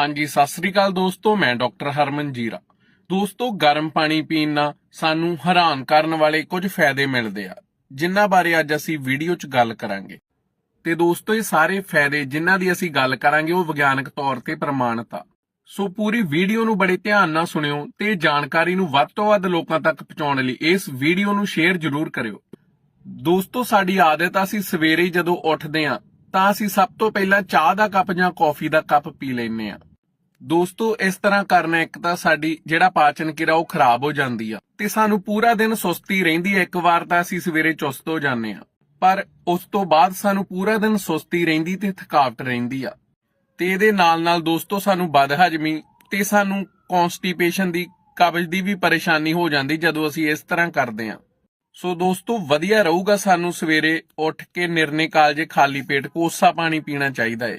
ਹਾਂਜੀ, ਸਤਿ ਸ੍ਰੀ ਅਕਾਲ ਦੋਸਤੋ, ਮੈਂ ਡਾਕਟਰ ਹਰਮਨ ਜੀਰਾ। ਦੋਸਤੋ, ਗਰਮ ਪਾਣੀ ਪੀਣ ਨਾਲ ਸਾਨੂੰ ਹੈਰਾਨ ਕਰਨ ਵਾਲੇ ਕੁਝ ਫਾਇਦੇ ਮਿਲਦੇ ਆ, ਜਿਨ੍ਹਾਂ ਬਾਰੇ ਅੱਜ ਅਸੀਂ ਵੀਡੀਓ 'ਚ ਗੱਲ ਕਰਾਂਗੇ। ਤੇ ਦੋਸਤੋ, ਇਹ ਸਾਰੇ ਫਾਇਦੇ ਜਿਨ੍ਹਾਂ ਦੀ ਅਸੀਂ ਗੱਲ ਕਰਾਂਗੇ, ਉਹ ਵਿਗਿਆਨਕ ਤੌਰ ਤੇ ਪ੍ਰਮਾਣਿਤ ਆ। ਸੋ ਪੂਰੀ ਵੀਡੀਓ ਨੂੰ ਬੜੇ ਧਿਆਨ ਨਾਲ ਸੁਣਿਓ ਤੇ ਜਾਣਕਾਰੀ ਨੂੰ ਵੱਧ ਤੋਂ ਵੱਧ ਲੋਕਾਂ ਤੱਕ ਪਹੁੰਚਾਉਣ ਲਈ ਇਸ ਵੀਡੀਓ ਨੂੰ ਸ਼ੇਅਰ ਜ਼ਰੂਰ ਕਰਿਓ। ਦੋਸਤੋ, ਸਾਡੀ ਆਦਤ ਆ, ਅਸੀਂ ਸਵੇਰੇ ਜਦੋਂ ਉੱਠਦੇ ਆ, ਤਾਂ ਅਸੀਂ ਸਭ ਤੋਂ ਪਹਿਲਾਂ ਚਾਹ ਦਾ ਕੱਪ ਜਾਂ ਕੌਫੀ ਦਾ ਕੱਪ ਪੀ ਲੈਂਦੇ ਆ। ਦੋਸਤੋ, ਇਸ ਤਰ੍ਹਾਂ ਕਰਨਾ ਇੱਕ ਤਾਂ ਸਾਡੀ ਜਿਹੜਾ ਪਾਚਨ ਕਿਰਿਆ ਉਹ ਖਰਾਬ ਹੋ ਜਾਂਦੀ ਆ ਤੇ ਸਾਨੂੰ ਪੂਰਾ ਦਿਨ ਸੁਸਤੀ ਰਹਿੰਦੀ ਹੈ ਇੱਕ ਵਾਰ ਤਾਂ ਅਸੀਂ ਸਵੇਰੇ ਚੁਸਤ ਹੋ ਜਾਂਦੇ ਆ। ਪਰ ਉਸ ਤੋਂ ਬਾਅਦ ਸਾਨੂੰ ਪੂਰਾ ਦਿਨ ਸੁਸਤੀ ਰਹਿੰਦੀ ਤੇ ਥਕਾਵਟ ਰਹਿੰਦੀ ਆ। ਤੇ ਇਹਦੇ ਨਾਲ ਨਾਲ ਦੋਸਤੋ, ਸਾਨੂੰ ਬਦਹਜਮੀ ਤੇ ਸਾਨੂੰ ਕਨਸਟੀਪੇਸ਼ਨ ਦੀ, ਕਬਜ਼ ਦੀ ਵੀ ਪਰੇਸ਼ਾਨੀ ਹੋ ਜਾਂਦੀ ਜਦੋਂ ਅਸੀਂ ਇਸ ਤਰ੍ਹਾਂ ਕਰਦੇ ਆ। ਸੋ ਦੋਸਤੋ, ਵਧੀਆ ਰਹੂਗਾ ਸਾਨੂੰ ਸਵੇਰੇ ਉੱਠ ਕੇ ਨਿਰਨੇ ਕਾਲਜੇ ਖਾਲੀ ਪੇਟ ਕੋਸਾ ਪਾਣੀ ਪੀਣਾ ਚਾਹੀਦਾ ਹੈ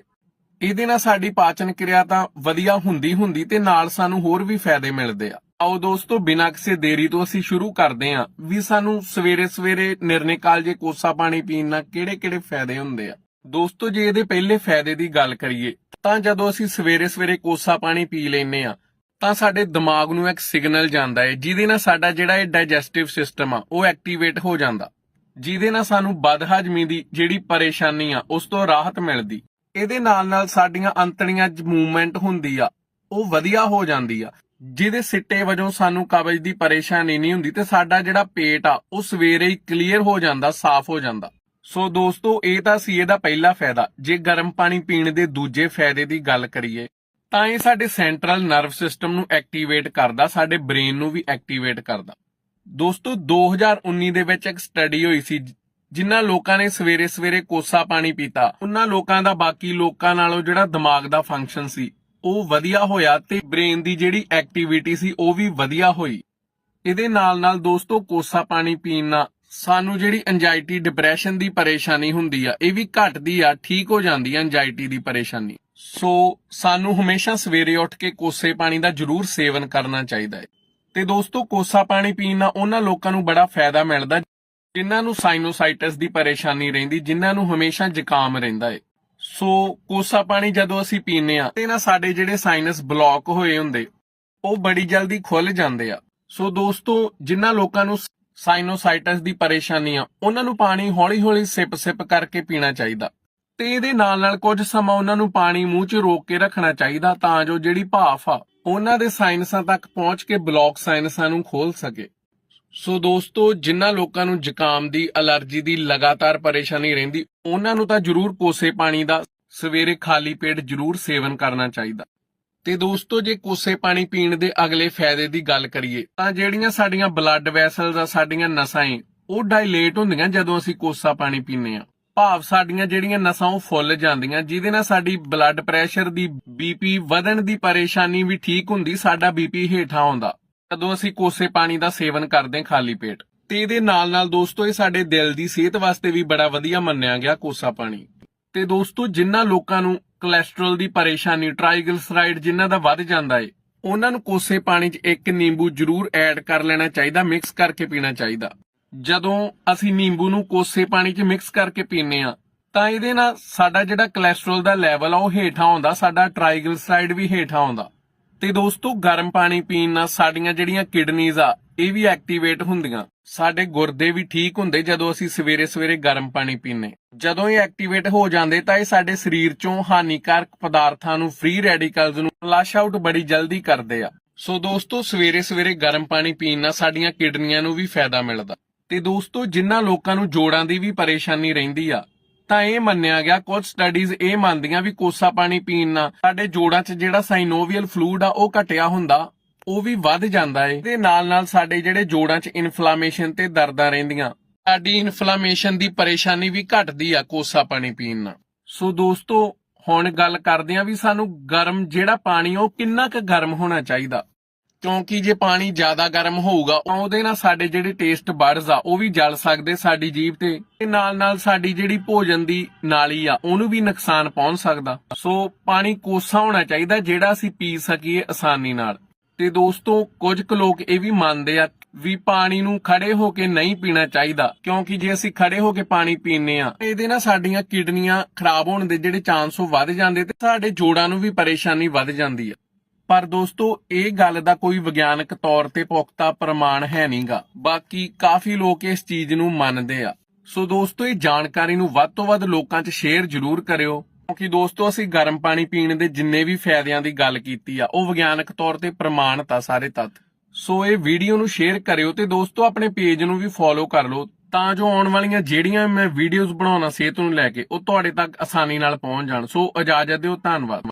ਇਹਦੇ ਨਾਲ ਸਾਡੀ ਪਾਚਨ ਕਿਰਿਆ ਤਾਂ ਵਧੀਆ ਹੁੰਦੀ ਹੁੰਦੀ ਤੇ ਨਾਲ ਸਾਨੂੰ ਹੋਰ ਵੀ ਫਾਇਦੇ ਮਿਲਦੇ ਆ। ਆਓ ਦੋਸਤੋ, ਬਿਨਾਂ ਕਿਸੇ ਦੇਰੀ ਤੋਂ ਅਸੀਂ ਸ਼ੁਰੂ ਕਰਦੇ ਹਾਂ ਵੀ ਸਾਨੂੰ ਸਵੇਰੇ ਸਵੇਰੇ ਨਿਰਨੇ ਕਾਲ ਜੇ ਕੋਸਾ ਪਾਣੀ ਪੀਣ ਨਾਲ ਕਿਹੜੇ-ਕਿਹੜੇ ਫਾਇਦੇ ਹੁੰਦੇ ਆ। ਦੋਸਤੋ, ਜੇ ਇਹਦੇ ਪਹਿਲੇ ਫਾਇਦੇ ਦੀ ਗੱਲ ਕਰੀਏ, ਤਾਂ ਜਦੋਂ ਅਸੀਂ ਸਵੇਰੇ ਸਵੇਰੇ ਕੋਸਾ ਪਾਣੀ ਪੀ ਲੈਨੇ ਆ ਤਾਂ ਸਾਡੇ ਦਿਮਾਗ ਨੂੰ ਇੱਕ ਸਿਗਨਲ ਜਾਂਦਾ ਹੈ ਜਿਹਦੇ ਨਾਲ ਸਾਡਾ ਜਿਹੜਾ ਇਹ ਡਾਈਜੈਸਟਿਵ ਸਿਸਟਮ ਆ, ਉਹ ਐਕਟੀਵੇਟ ਹੋ ਜਾਂਦਾ। ਜਿਹਦੇ ਨਾਲ ਸਾਨੂੰ ਬਦਹਜਮੀ ਦੀ ਜਿਹੜੀ ਪਰੇਸ਼ਾਨੀ ਆ, ਉਸ ਤੋਂ ਰਾਹਤ ਮਿਲਦੀ। ਇਹਦੇ ਨਾਲ ਨਾਲ ਸਾਡੀਆਂ ਅੰਤੜੀਆਂ 'ਚ ਮੂਵਮੈਂਟ ਹੁੰਦੀ ਆ, ਉਹ ਵਧੀਆ ਹੋ ਜਾਂਦੀ ਆ। ਜਿਹਦੇ ਸਿੱਟੇ ਵਜੋਂ ਸਾਨੂੰ ਕਬਜ਼ ਦੀ ਪਰੇਸ਼ਾਨੀ ਨਹੀਂ ਹੁੰਦੀ ਤੇ ਸਾਡਾ ਜਿਹੜਾ ਪੇਟ ਆ, ਉਹ ਸਵੇਰੇ ਹੀ ਕਲੀਅਰ ਹੋ ਜਾਂਦਾ, ਸਾਫ਼ ਹੋ ਜਾਂਦਾ। ਸੋ ਦੋਸਤੋ, ਇਹ ਤਾਂ ਸੀ ਇਹਦਾ ਪਹਿਲਾ ਫਾਇਦਾ। ਜੇ ਗਰਮ ਪਾਣੀ ਪੀਣ ਦੇ ਦੂਜੇ ਫਾਇਦੇ ਦੀ ਗੱਲ ਕਰੀਏ, ਤਾਂ ਇਹ ਸਾਡੇ ਸੈਂਟਰਲ ਨਰਵ ਸਿਸਟਮ ਨੂੰ ਐਕਟੀਵੇਟ ਕਰਦਾ, ਸਾਡੇ ਬ੍ਰੇਨ ਨੂੰ ਵੀ ਐਕਟੀਵੇਟ ਕਰਦਾ। ਦੋਸਤੋ 2019 ਦੇ ਵਿੱਚ ਇੱਕ ਸਟੱਡੀ ਹੋਈ ਸੀ ਜਿਨ੍ਹਾਂ ਲੋਕਾਂ ਨੇ ਸਵੇਰੇ ਸਵੇਰੇ ਕੋਸਾ ਪਾਣੀ ਪੀਤਾ, ਉਹਨਾਂ ਲੋਕਾਂ ਦਾ ਬਾਕੀ ਲੋਕਾਂ ਨਾਲੋਂ ਜਿਹੜਾ ਦਿਮਾਗ ਦਾ ਫੰਕਸ਼ਨ ਸੀ, ਉਹ ਵਧੀਆ ਹੋਇਆ ਤੇ ਬ੍ਰੇਨ ਦੀ ਜਿਹੜੀ ਐਕਟੀਵਿਟੀ ਸੀ, ਉਹ ਵੀ ਵਧੀਆ ਹੋਈ। ਇਹਦੇ ਨਾਲ ਨਾਲ ਦੋਸਤੋ, ਕੋਸਾ ਪਾਣੀ ਪੀਣ ਨਾਲ ਸਾਨੂੰ ਜਿਹੜੀ ਐਂਜ਼ਾਇਟੀ ਡਿਪਰੈਸ਼ਨ ਦੀ ਪਰੇਸ਼ਾਨੀ ਹੁੰਦੀ ਆ, ਇਹ ਵੀ ਘਟਦੀ ਆ, ਠੀਕ ਹੋ ਜਾਂਦੀ ਆ ਐਂਜ਼ਾਇਟੀ ਦੀ ਪਰੇਸ਼ਾਨੀ। ਸੋ ਸਾਨੂੰ ਹਮੇਸ਼ਾ ਸਵੇਰੇ ਉੱਠ ਕੇ ਕੋਸੇ ਪਾਣੀ ਦਾ ਜ਼ਰੂਰ ਸੇਵਨ ਕਰਨਾ ਚਾਹੀਦਾ ਹੈ। ਤੇ ਦੋਸਤੋ, ਕੋਸਾ ਪਾਣੀ ਪੀਣ ਨਾਲ ਉਹਨਾਂ ਲੋਕਾਂ ਨੂੰ ਬੜਾ ਫਾਇਦਾ ਮਿਲਦਾ ਜਿਨ੍ਹਾਂ ਨੂੰ ਸਾਈਨੋਸਾਈਟਸ ਦੀ ਪਰੇਸ਼ਾਨੀ ਰਹਿੰਦੀ, ਜਿਨ੍ਹਾਂ ਨੂੰ ਹਮੇਸ਼ਾ ਜ਼ੁਕਾਮ ਰਹਿੰਦਾ ਏ। ਸੋ ਕੋਸਾ ਪਾਣੀ ਜਦੋਂ ਅਸੀਂ ਪੀਨੇ ਆ ਤੇ ਨਾ ਸਾਡੇ ਜਿਹੜੇ ਸਾਈਨਸ ਬਲੌਕ ਹੋਏ ਹੁੰਦੇ, ਉਹ ਬੜੀ ਜਲਦੀ ਖੁੱਲ ਜਾਂਦੇ ਆ। ਸੋ ਦੋਸਤੋ, ਜਿਨ੍ਹਾਂ ਲੋਕਾਂ ਨੂੰ ਸਾਈਨੋਸਾਈਟਸ ਦੀ ਪਰੇਸ਼ਾਨੀ ਆ, ਉਹਨਾਂ ਨੂੰ ਪਾਣੀ ਹੌਲੀ-ਹੌਲੀ ਸਿਪ-ਸਿਪ ਕਰਕੇ ਪੀਣਾ ਚਾਹੀਦਾ। ਤੇ ਇਹਦੇ ਨਾਲ ਨਾਲ ਕੁਝ ਸਮਾਂ ਉਹਨਾਂ ਨੂੰ ਪਾਣੀ ਮੂੰਹ 'ਚ ਰੋਕ ਕੇ ਰੱਖਣਾ ਚਾਹੀਦਾ, ਤਾਂ ਜੋ ਜਿਹੜੀ ਭਾਫ ਆ, ਉਹਨਾਂ ਦੇ ਸਾਇਨਸਾਂ ਤੱਕ ਪਹੁੰਚ ਕੇ ਬਲੌਕ ਸਾਇਨਸਾਂ ਨੂੰ ਖੋਲ ਸਕੇ। ਸੋ ਦੋਸਤੋ, ਜਿਨ੍ਹਾਂ ਲੋਕਾਂ ਨੂੰ ਜ਼ੁਕਾਮ ਦੀ, ਅਲਰਜੀ ਦੀ ਲਗਾਤਾਰ ਪਰੇਸ਼ਾਨੀ ਰਹਿੰਦੀ, ਉਹਨਾਂ ਨੂੰ ਤਾਂ ਜ਼ਰੂਰ ਕੋਸੇ ਪਾਣੀ ਦਾ, ਸਵੇਰੇ ਖਾਲੀ ਪੇਟ ਜ਼ਰੂਰ ਸੇਵਨ ਕਰਨਾ ਚਾਹੀਦਾ। ਤੇ ਦੋਸਤੋ, ਜੇ ਕੋਸੇ ਪਾਣੀ ਪੀਣ ਦੇ ਅਗਲੇ ਫਾਇਦੇ ਦੀ ਗੱਲ ਕਰੀਏ, ਤਾਂ ਜਿਹੜੀਆਂ ਸਾਡੀਆਂ ਬਲੱਡ ਵੈਸਲਸ ਆ, ਸਾਡੀਆਂ ਨਸਾਂ ਏ, ਉਹ ਡਾਇਲੇਟ ਹੁੰਦੀਆਂ ਜਦੋਂ ਅਸੀਂ ਕੋਸਾ ਪਾਣੀ ਪੀਂਦੇ ਆ ਭਾਵ ਸਾਡੀਆਂ ਜਿਹੜੀਆਂ ਨਸਾਂ, ਉਹ ਫੁੱਲ ਜਾਂਦੀਆਂ, ਜਿਹਦੇ ਨਾਲ ਸਾਡੀ ਬਲੱਡ ਪ੍ਰੈਸ਼ਰ ਦੀ ਬੀਪੀ ਵਧਣ ਦੀ ਪਰੇਸ਼ਾਨੀ ਵੀ ਠੀਕ ਹੁੰਦੀ, ਸਾਡਾ ਬੀਪੀ ਹੇਠਾਂ ਆਉਂਦਾ। ਜਦੋਂ ਅਸੀਂ ਕੋਸੇ ਪਾਣੀ ਦਾ ਸੇਵਨ ਕਰਦੇ ਹਾਂ ਖਾਲੀ ਪੇਟ, ਤੇ ਇਹਦੇ ਨਾਲ ਨਾਲ ਦੋਸਤੋ, ਇਹ ਸਾਡੇ ਦਿਲ ਦੀ ਸਿਹਤ ਵਾਸਤੇ ਵੀ ਬੜਾ ਵਧੀਆ ਮੰਨਿਆ ਗਿਆ ਕੋਸਾ ਪਾਣੀ। ਤੇ ਦੋਸਤੋ ਜਿਨ੍ਹਾਂ ਲੋਕਾਂ ਨੂੰ ਕੋਲੇਸਟ੍ਰੋਲ ਦੀ ਪਰੇਸ਼ਾਨੀ ਟ੍ਰਾਈਗਲਿਸਰਾਈਡ ਜਿਨ੍ਹਾਂ ਦਾ ਵੱਧ ਜਾਂਦਾ ਏ, ਉਹਨਾਂ ਨੂੰ ਕੋਸੇ ਪਾਣੀ 'ਚ ਇੱਕ ਨਿੰਬੂ ਜ਼ਰੂਰ ਐਡ ਕਰ ਲੈਣਾ ਚਾਹੀਦਾ ਮਿਕਸ ਕਰਕੇ ਪੀਣਾ ਚਾਹੀਦਾ। ਜਦੋਂ ਅਸੀਂ ਨਿੰਬੂ ਨੂੰ ਕੋਸੇ ਪਾਣੀ 'ਚ ਮਿਕਸ ਕਰਕੇ ਪੀਨੇ ਆ ਤਾਂ ਇਹਦੇ ਨਾਲ ਸਾਡਾ ਜਿਹੜਾ ਕੋਲੇਸਟ੍ਰੋਲ ਦਾ ਲੈਵਲ ਆ, ਉਹ ਹੇਠਾਂ ਆਉਂਦਾ, ਸਾਡਾ ਟ੍ਰਾਈਗਲਿਸਰਾਈਡ ਵੀ ਹੇਠਾਂ ਆਉਂਦਾ। ਤੇ ਦੋਸਤੋ, ਗਰਮ ਪਾਣੀ ਪੀਣ ਨਾਲ ਸਾਡੀਆਂ ਜਿਹੜੀਆਂ ਕਿਡਨੀਜ਼ ਆ, ਇਹ ਵੀ ਐਕਟੀਵੇਟ ਹੁੰਦੀਆਂ। ਸਾਡੇ ਗੁਰਦੇ ਵੀ ਠੀਕ ਹੁੰਦੇ ਜਦੋਂ ਅਸੀਂ ਸਵੇਰੇ ਸਵੇਰੇ ਗਰਮ ਪਾਣੀ ਪੀਨੇ ਜਦੋਂ ਇਹ ਐਕਟੀਵੇਟ ਹੋ ਜਾਂਦੇ ਤਾਂ ਇਹ ਸਾਡੇ ਸਰੀਰ ਚੋਂ ਹਾਨੀਕਾਰਕ ਪਦਾਰਥਾਂ ਨੂੰ ਫ੍ਰੀ ਰੈਡੀਕਲਸ ਨੂੰ ਫਲਸ਼ ਆਊਟ ਬੜੀ ਜਲਦੀ ਕਰਦੇ ਆ। ਸੋ ਦੋਸਤੋ ਸਵੇਰੇ ਸਵੇਰੇ ਗਰਮ ਪਾਣੀ ਪੀਣ ਨਾਲ ਸਾਡੀਆਂ ਕਿਡਨੀਆਂ ਨੂੰ ਵੀ ਫਾਇਦਾ ਮਿਲਦਾ। ਤੇ ਦੋਸਤੋ ਜਿਨ੍ਹਾਂ ਲੋਕਾਂ ਨੂੰ ਜੋੜਾਂ ਦੀ ਵੀ ਪਰੇਸ਼ਾਨੀ ਰਹਿੰਦੀ ਆ ਤਾਂ ਇਹ ਮੰਨਿਆ ਗਿਆ ਕੁਝ ਸਟੱਡੀਜ਼ ਇਹ ਮੰਨਦੀਆਂ ਵੀ ਕੋਸਾ ਪਾਣੀ ਪੀਣ ਨਾਲ ਸਾਡੇ ਜੋੜਾਂ 'ਚ ਜਿਹੜਾ ਸਾਈਨੋਵੀਅਲ ਫਲੂਇਡ ਆ ਉਹ ਘਟਿਆ ਹੁੰਦਾ ਉਹ ਵੀ ਵੱਧ ਜਾਂਦਾ ਏ। ਤੇ ਨਾਲ ਨਾਲ ਸਾਡੇ ਜਿਹੜੇ ਜੋੜਾਂ 'ਚ ਇਨਫਲਾਮੇਸ਼ਨ ਤੇ ਦਰਦਾਂ ਰਹਿੰਦੀਆਂ ਸਾਡੀ ਇਨਫਲਾਮੇਸ਼ਨ ਦੀ ਪਰੇਸ਼ਾਨੀ ਵੀ ਘਟਦੀ ਆ ਕੋਸਾ ਪਾਣੀ ਪੀਣ ਨਾਲ। ਸੋ ਦੋਸਤੋ ਹੁਣ ਗੱਲ ਕਰਦੇ ਆ ਵੀ ਸਾਨੂੰ ਗਰਮ ਜਿਹੜਾ ਪਾਣੀ ਆ, ਉਹ ਕਿੰਨਾ ਕੁ ਗਰਮ ਹੋਣਾ ਚਾਹੀਦਾ। ਕਿਉਂਕਿ ਜੇ ਪਾਣੀ ਜ਼ਿਆਦਾ ਗਰਮ ਹੋਊਗਾ ਉਹਦੇ ਨਾਲ ਸਾਡੇ ਜਿਹੜੇ ਟੇਸਟ ਬਡਸ ਆ, ਉਹ ਵੀ ਜਲ ਸਕਦੇ ਸਾਡੀ ਜੀਭ ਤੇ। ਤੇ ਨਾਲ ਨਾਲ ਸਾਡੀ ਜਿਹੜੀ ਭੋਜਨ ਦੀ ਨਾਲੀ ਆ, ਉਹਨੂੰ ਵੀ ਨੁਕਸਾਨ ਪਹੁੰਚ ਸਕਦਾ। ਸੋ ਪਾਣੀ ਕੋਸਾ ਹੋਣਾ ਚਾਹੀਦਾ, ਜਿਹੜਾ ਅਸੀਂ ਪੀ ਸਕੀਏ ਆਸਾਨੀ ਨਾਲ। ਤੇ ਦੋਸਤੋ, ਕੁਝ ਕੁ ਲੋਕ ਇਹ ਵੀ ਮੰਨਦੇ ਆ ਵੀ ਪਾਣੀ ਨੂੰ ਖੜੇ ਹੋ ਕੇ ਨਹੀਂ ਪੀਣਾ ਚਾਹੀਦਾ, ਕਿਉਂਕਿ ਜੇ ਅਸੀਂ ਖੜੇ ਹੋ ਕੇ ਪਾਣੀ ਪੀਨੇ ਆ ਇਹਦੇ ਨਾਲ ਸਾਡੀਆਂ ਕਿਡਨੀਆਂ ਖਰਾਬ ਹੋਣ ਦੇ ਜਿਹੜੇ ਚਾਂਸ ਉਹ ਵੱਧ ਜਾਂਦੇ ਤੇ ਸਾਡੇ ਜੋੜਾਂ ਨੂੰ ਵੀ ਪਰੇਸ਼ਾਨੀ ਵੱਧ ਜਾਂਦੀ ਆ। ਪਰ ਦੋਸਤੋ, ਇਹ ਗੱਲ ਦਾ ਕੋਈ ਵਿਗਿਆਨਕ ਤੌਰ ਤੇ ਪੁਖਤਾ ਪ੍ਰਮਾਣ ਹੈ ਨਹੀਂਗਾ। ਬਾਕੀ ਕਾਫੀ ਲੋਕ ਇਸ ਚੀਜ਼ ਨੂੰ ਮੰਨਦੇ ਆ। ਸੋ ਦੋਸਤੋ, ਇਹ ਜਾਣਕਾਰੀ ਨੂੰ ਵੱਧ ਤੋਂ ਵੱਧ ਲੋਕਾਂ 'ਚ ਸ਼ੇਅਰ ਜ਼ਰੂਰ ਕਰਿਓ। ਕਿਉਂਕਿ ਦੋਸਤੋ, ਅਸੀਂ ਗਰਮ ਪਾਣੀ ਪੀਣ ਦੇ ਜਿੰਨੇ ਵੀ ਫਾਇਦਿਆਂ ਦੀ ਗੱਲ ਕੀਤੀ ਆ, ਉਹ ਵਿਗਿਆਨਕ ਤੌਰ ਤੇ ਪ੍ਰਮਾਣਿਤ ਆ ਸਾਰੇ ਤੱਤ। ਸੋ ਇਹ ਵੀਡੀਓ ਨੂੰ ਸ਼ੇਅਰ ਕਰਿਓ ਤੇ ਦੋਸਤੋ, ਆਪਣੇ ਪੇਜ ਨੂੰ ਵੀ ਫੋਲੋ ਕਰ ਲਓ। ਤਾਂ ਜੋ ਆਉਣ ਵਾਲੀਆਂ ਜਿਹੜੀਆਂ ਮੈਂ ਵੀਡੀਓਜ਼ ਬਣਾਉਣਾ, ਸਿਹਤ ਨੂੰ ਲੈ ਕੇ, ਉਹ ਤੁਹਾਡੇ ਤੱਕ ਆਸਾਨੀ ਨਾਲ ਪਹੁੰਚ ਜਾਣ। ਸੋ ਇਜਾਜ਼ਤ ਦਿਓ, ਧੰਨਵਾਦ।